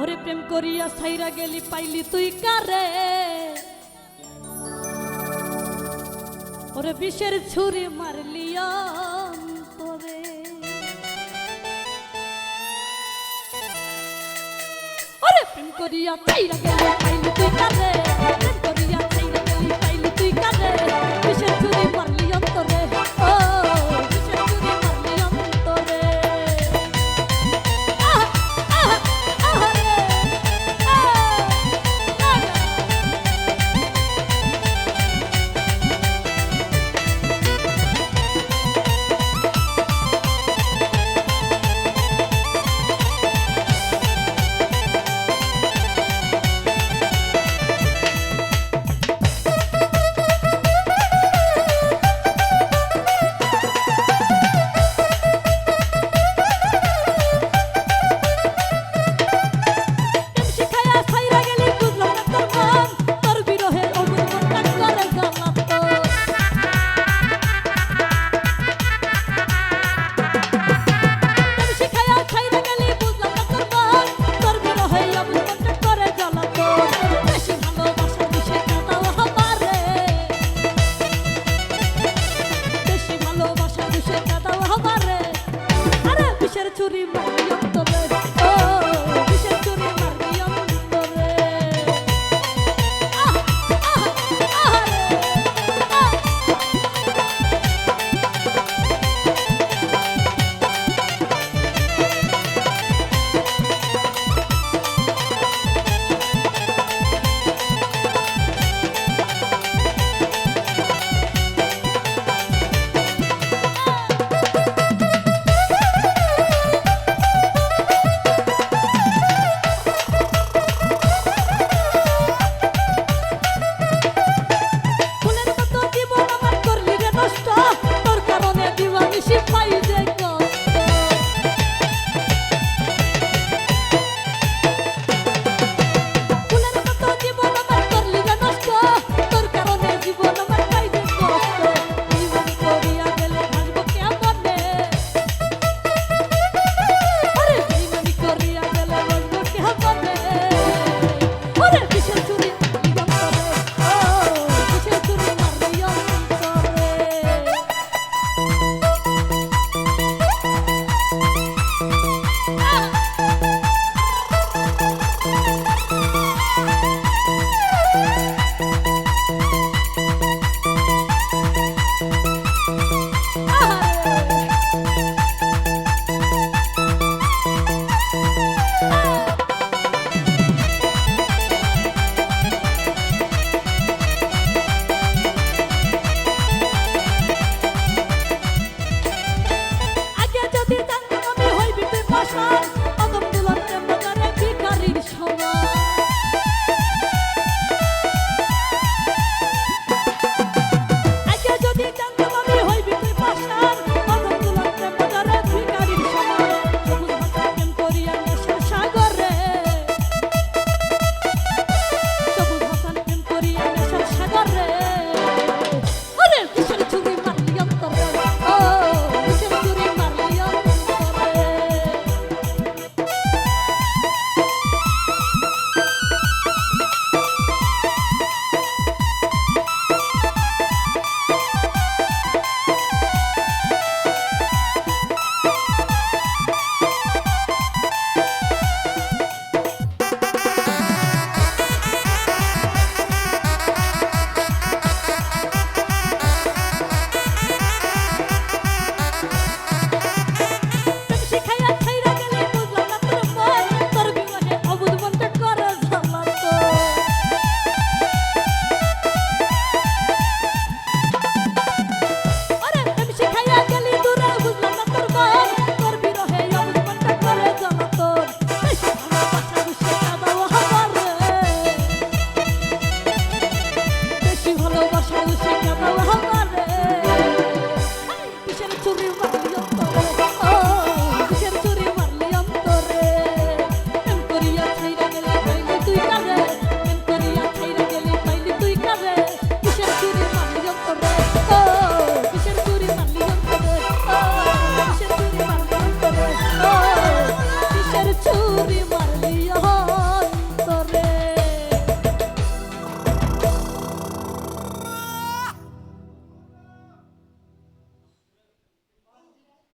ওরে প্রেম করিয়া সাইরা গেলি, পাইলি তুই কারে? ওরে বিষের ছুরি মারলি ওরে প্রেম করিয়া সাইরা গেলি, পাইলি তুই কারে? সুরি বা